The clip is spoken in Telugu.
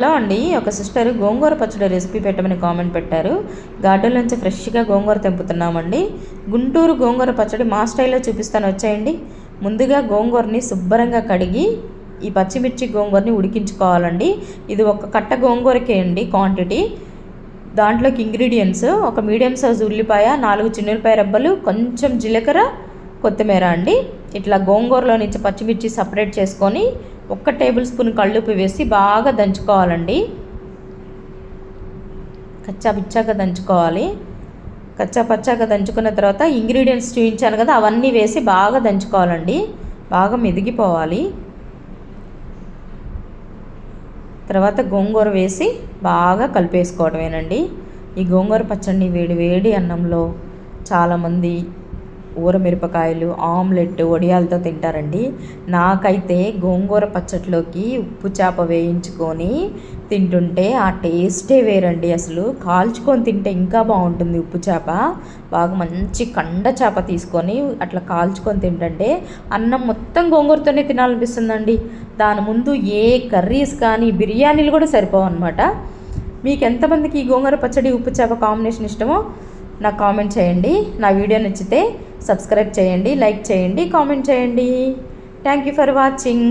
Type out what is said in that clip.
హలో అండి ఒక సిస్టర్ గోంగూర పచ్చడి రెసిపీ పెట్టమని కామెంట్ పెట్టారు. గార్డెన్ నుంచి ఫ్రెష్గా గోంగూర తెంపుతున్నామండి. గుంటూరు గోంగూర పచ్చడి మా స్టైల్లో చూపిస్తాను వచ్చేయండి. ముందుగా గోంగూరని శుభ్రంగా కడిగి ఈ పచ్చిమిర్చి గోంగూరని ఉడికించుకోవాలండి. ఇది ఒక కట్ట గోంగూరకే అండి క్వాంటిటీ. దాంట్లోకి ఇంగ్రీడియంట్స్ ఒక మీడియం సైజ్ ఉల్లిపాయ నాలుగు చిన్నులపాయ రబ్బలు కొంచెం జీలకర్ర కొత్తిమీర అండి. ఇట్లా గోంగూరలో నుంచి పచ్చిమిర్చి సపరేట్ చేసుకొని ఒక్క టేబుల్ స్పూన్ కళ్ళుప్పు వేసి బాగా దంచుకోవాలండి. కచ్చా పిచ్చాగా దంచుకోవాలి. కచ్చా పచ్చాగా దంచుకున్న తర్వాత ఇంగ్రీడియంట్స్ చూపించాను కదా అవన్నీ వేసి బాగా దంచుకోవాలండి. బాగా మెదిగిపోవాలి. తర్వాత గోంగూర వేసి బాగా కలిపేసుకోవడమేనండి ఈ గోంగూర పచ్చడిని వేడి వేడి అన్నంలో చాలామంది ఊరమిరపకాయలు ఆమ్లెట్ వడియాలతో తింటారండి. నాకైతే గోంగూర పచ్చట్లోకి ఉప్పు చేప వేయించుకొని తింటుంటే ఆ టేస్టే వేరండి అసలు. కాల్చుకొని తింటే ఇంకా బాగుంటుంది ఉప్పు చేప. బాగా మంచి కండ చేప తీసుకొని అట్లా కాల్చుకొని తింటుంటే అన్నం మొత్తం గోంగూరతోనే తినాలనిపిస్తుందండి. దాని ముందు ఏ కర్రీస్ కానీ బిర్యానీలు కూడా సరిపోవు అనమాట మీకు ఎంతమందికి ఈ గోంగూర పచ్చడి ఉప్పు చేప కాంబినేషన్ ఇష్టమో నాకు కామెంట్ చేయండి. నా వీడియో నచ్చితే సబ్స్క్రైబ్ చేయండి లైక్ చేయండి కామెంట్ చేయండి. Thank you for watching